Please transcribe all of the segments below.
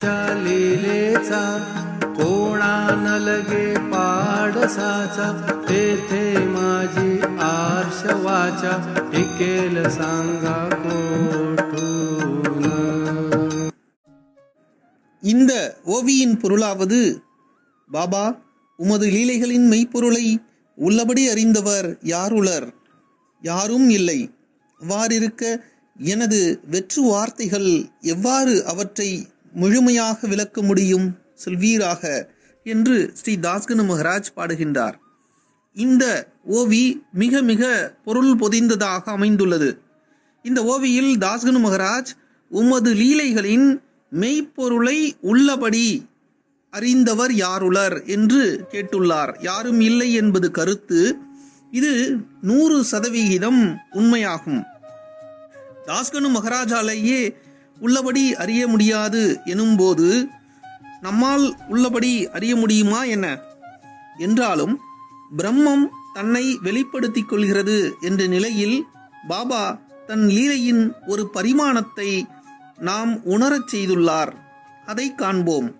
त्या लीलेचा कोणा न लगे पाडसाचा तेथे माझी आर्ष वाचा टिकेल सांगा कोठून இந்த ஓவியின் பொருளாவது பாபா உமது லீலைகளின் மெய்ப்பொருளை உள்ளபடி அறிந்தவர் யாருளர் யாரும் இல்லை அவ்வாறிருக்க எனது வெற்று வார்த்தைகள் எவ்வாறு அவற்றை முழுமையாக விளக்க முடியும் சொல்வீராக என்று ஸ்ரீ தாஸ்கனு மகராஜ் பாடுகின்றார். இந்த ஓவி மிக மிக பொருள் பொதிந்ததாக அமைந்துள்ளது. இந்த ஓவியில் தாஸ்கனு மகராஜ் உமது லீலைகளின் மெய்ப்பொருளை உள்ளபடி அறிந்தவர் யாருளர் என்று கேட்டுள்ளார். யாரும் இல்லை என்பது கருத்து இது நூறு சதவிகிதம் உண்மையாகும். தாஸ்கனு மகராஜாலேயே உள்ளபடி அறிய முடியாது எனும்போது நம்மால் உள்ளபடி அறிய முடியுமா என்ன? என்றாலும் பிரம்மம் தன்னை வெளிப்படுத்திக் கொள்கிறது என்ற நிலையில் பாபா தன் லீலையின் ஒரு பரிமாணத்தை நாம் உணரச் செய்துள்ளார். அதை காண்போம்.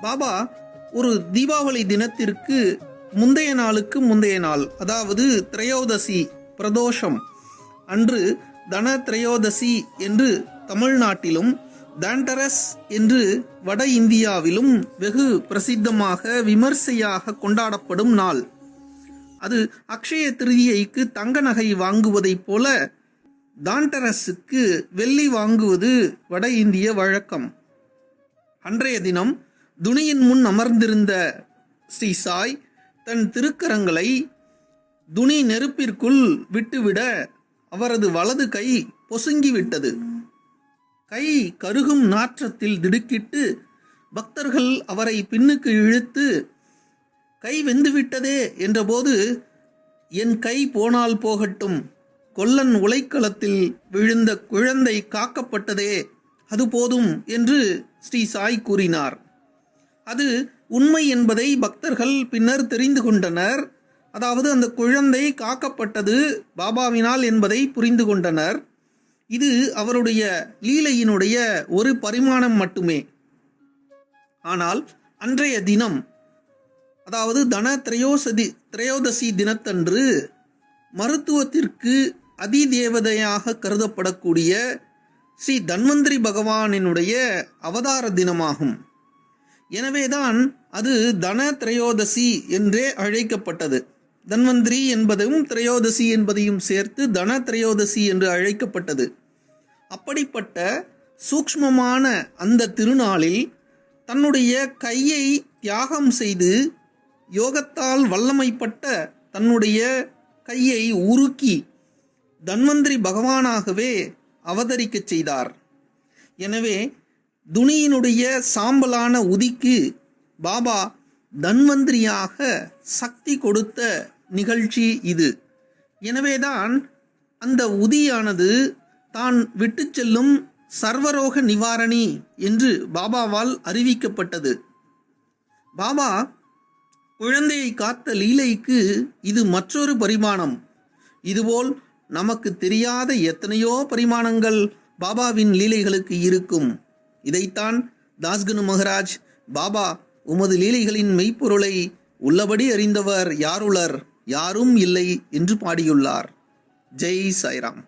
பாபா ஒரு தீபாவளி தினத்திற்கு முந்தைய நாளுக்கு முந்தைய நாள் அதாவது திரையோதசி பிரதோஷம் அன்று தன திரையோதசி என்று தமிழ்நாட்டிலும் தாண்டரஸ் என்று வட இந்தியாவிலும் வெகு பிரசித்தமாக விமர்சையாக கொண்டாடப்படும் நாள். அது அக்ஷய திருதியைக்கு தங்க நகை வாங்குவதைப் போல தாண்டரஸுக்கு வெள்ளி வாங்குவது வட இந்திய வழக்கம். அன்றைய தினம் துணியின் முன் அமர்ந்திருந்த ஸ்ரீ சாய் தன் திருக்கரங்களை துணி நெருப்பிற்குள் விட்டுவிட அவரது வலது கை பொசுங்கிவிட்டது. கை கருகும் நாற்றத்தில் திடுக்கிட்டு பக்தர்கள் அவரை பின்னுக்கு இழுத்து கை வெந்துவிட்டதே என்றபோது என் கை போனால் போகட்டும். கொல்லன் உலைக்களத்தில் விழுந்த குழந்தை காக்கப்பட்டதே. அது போதும் என்று ஸ்ரீ சாய் கூறினார். அது உண்மை என்பதை பக்தர்கள் பின்னர் தெரிந்து கொண்டனர். அதாவது அந்த குழந்தை காக்கப்பட்டது பாபாவினால் என்பதை புரிந்து கொண்டனர். இது அவருடைய லீலையினுடைய ஒரு பரிமாணம் மட்டுமே. ஆனால் அன்றைய தினம் அதாவது தன திரையோசதி திரையோதசி தினத்தன்று மருத்துவத்திற்கு அதிதேவதையாக கருதப்படக்கூடிய ஸ்ரீ தன்வந்திரி பகவானினுடைய அவதார தினமாகும். எனவேதான் அது தன திரையோதசி என்றே அழைக்கப்பட்டது. தன்வந்திரி என்பதும் திரையோதசி என்பதையும் சேர்த்து தன திரையோதசி என்று அழைக்கப்பட்டது. அப்படிப்பட்ட சூக்ஷ்மமான அந்த திருநாளில் தன்னுடைய கையை தியாகம் செய்து யோகத்தால் வல்லமைப்பட்ட தன்னுடைய கையை உருக்கி தன்வந்திரி பகவானாகவே அவதரிக்கச் செய்தார். எனவே துணியினுடைய சாம்பலான உதிக்கு பாபா தன்வந்திரியாக சக்தி கொடுத்த நிகழ்ச்சி இது. எனவேதான் அந்த உதியானது தான் விட்டு செல்லும் சர்வரோக நிவாரணி என்று பாபாவால் அறிவிக்கப்பட்டது. பாபா குழந்தையை காத்த லீலைக்கு இது மற்றொரு பரிமாணம். இதுபோல் நமக்கு தெரியாத எத்தனையோ பரிமாணங்கள் பாபாவின் லீலைகளுக்கு இருக்கும். இதைத்தான் தாஸ்கனு மகராஜ் பாபா உமது லீலைகளின் மெய்ப்பொருளை உள்ளபடி அறிந்தவர் யாருளர்? யாரும் இல்லை என்று பாடியுள்ளார். ஜெய் சாய்ராம்.